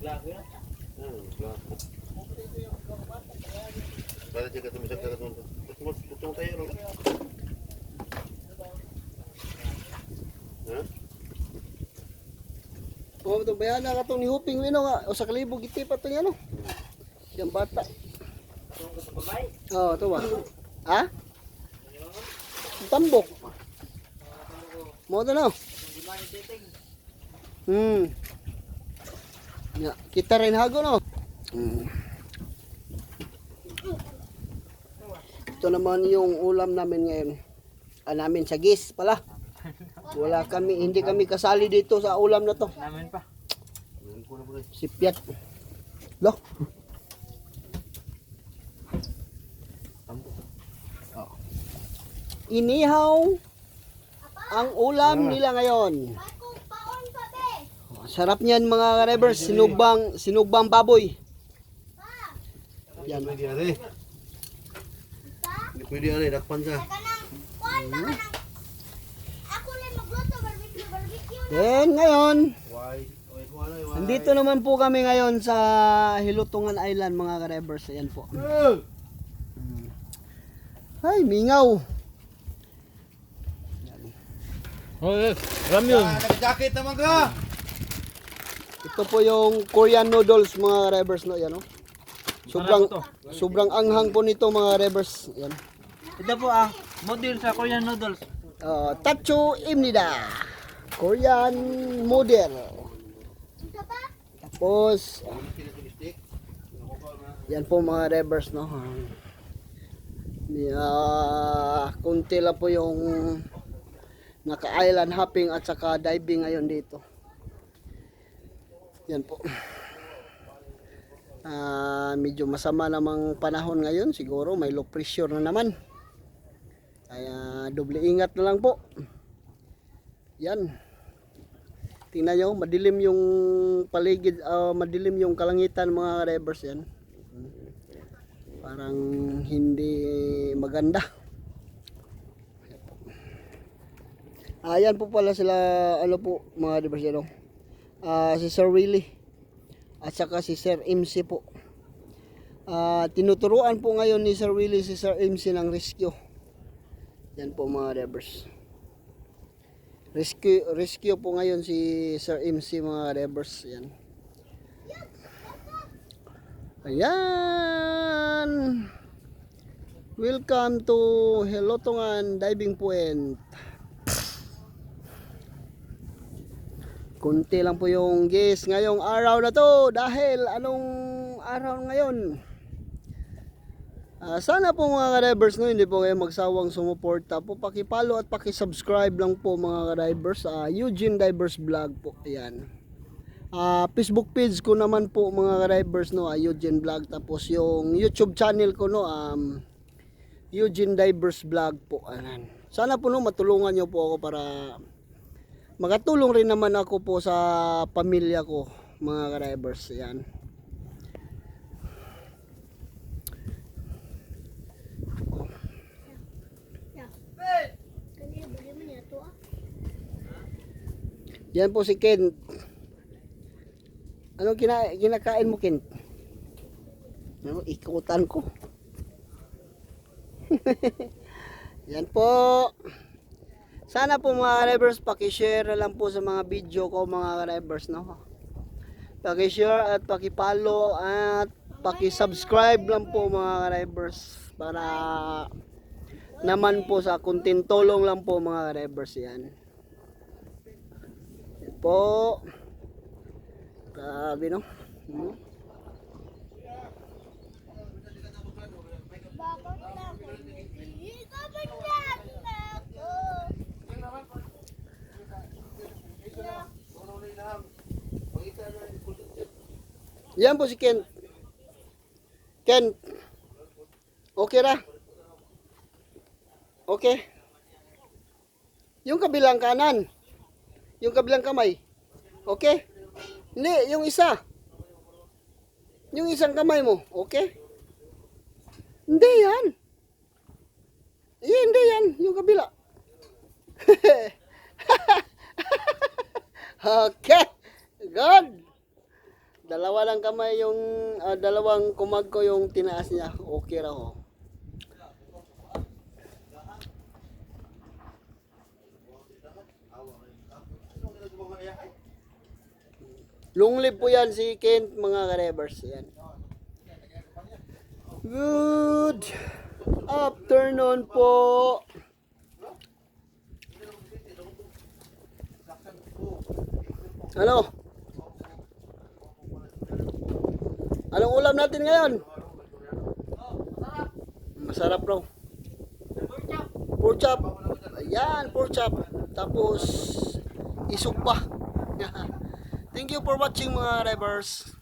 blago yan? Para jika tu bisa kata tu, tu tu tayo ro. O, ito bayan na katong ni Huping Wino nga. O sa kalibog iti pa ito niya no. Siyang bata. Oo, ito ba? Ha? Tambok. Mo ito ititing. Hmm. Ya, kita rin hago no. Hmm. Ito naman yung ulam namin ngayon. Ah, namin sa gis pala. Wala kami, hindi kami kasali dito sa ulam na to. Namin pa. Sipyat. Lo. Inihaw ang ulam nila ngayon. Oh, Sarap niyan mga revers, sinugbang sinugbang baboy. Yan pwede are. Hindi pwede are, dakpan ka. Then ngayon, ano? Nandito naman po kami ngayon sa Hilutungan Island mga ka-revers. Ayan po. Ay, mingaw. Oh, alam yun. Ah, nag-jacket naman ka. Ito po yung Korean noodles mga revers no, yan oh. Sobrang sobrang anghang po nito mga revers. Yan. Ito po ah, model sa Korean noodles. Uh, Tacho Imnida. Korean model. Tapos, yan po mga revers, no? Uh, kunti lang po yung naka-island hopping at saka diving ngayon dito. Yan po. Ah, medyo masama namang panahon ngayon. Siguro may low pressure na naman. Kaya doble ingat na lang po. Yan. Tingnan nyo, madilim yung paligid, ah, madilim yung kalangitan mga revers yan. Parang hindi maganda. Ayan po pala sila, ano po, mga revers yan. oh. Ah, si Sir Willie at saka si Sir MC po. Ah, tinuturuan po ngayon ni Sir Willie si Sir MC ng rescue. Yan po mga revers. Rescue, rescue po ngayon si Sir MC mga revers. Yan. Ayan. Welcome to Helotongan Diving Point. Kunti lang po yung guys ngayong araw na to dahil anong araw ngayon? Ah, sana po mga ka-divers no, hindi po kayo magsawang sumuporta po. Pakipalo at pakisubscribe lang po mga ka-divers sa Eugene Divers Vlog po. Ayan. Ah, Facebook page ko naman po mga ka-divers no, ah, Eugene Vlog. Tapos yung YouTube channel ko no, um, Eugene Divers Vlog po. Ayan. Sana po no, matulungan nyo po ako para makatulong rin naman ako po sa pamilya ko mga ka-divers. Ayan. Yan po si Ken. Anong kina kinakain mo, Ken? Ano, ikutan ko. Yan po. Sana po mga drivers, paki-share lang po sa mga video ko mga drivers, no? Paki-share at paki-follow at paki-subscribe lang po mga drivers para naman po sa kunting tulong lang po mga drivers yan. Po. Grabe no. Hmm. Yan po si Ken. Ken. Okay ra? Okay. Yung kabilang kanan. Yung kabilang kamay. Okay? Hindi, yung isa. Yung isang kamay mo. Okay? Hindi yan. Eh, hindi yan. Yung kabila. okay. Good. Dalawa lang kamay yung, ah, dalawang kumag ko yung tinaas niya. Okay raw. oh. Lunglib po yan si Kent mga ka-revers. Yan. Good afternoon po. Ano? Anong ulam natin ngayon? Masarap raw. Pork chop. Ayan, pork chop. Tapos, isog pa. Thank you for watching mga drivers.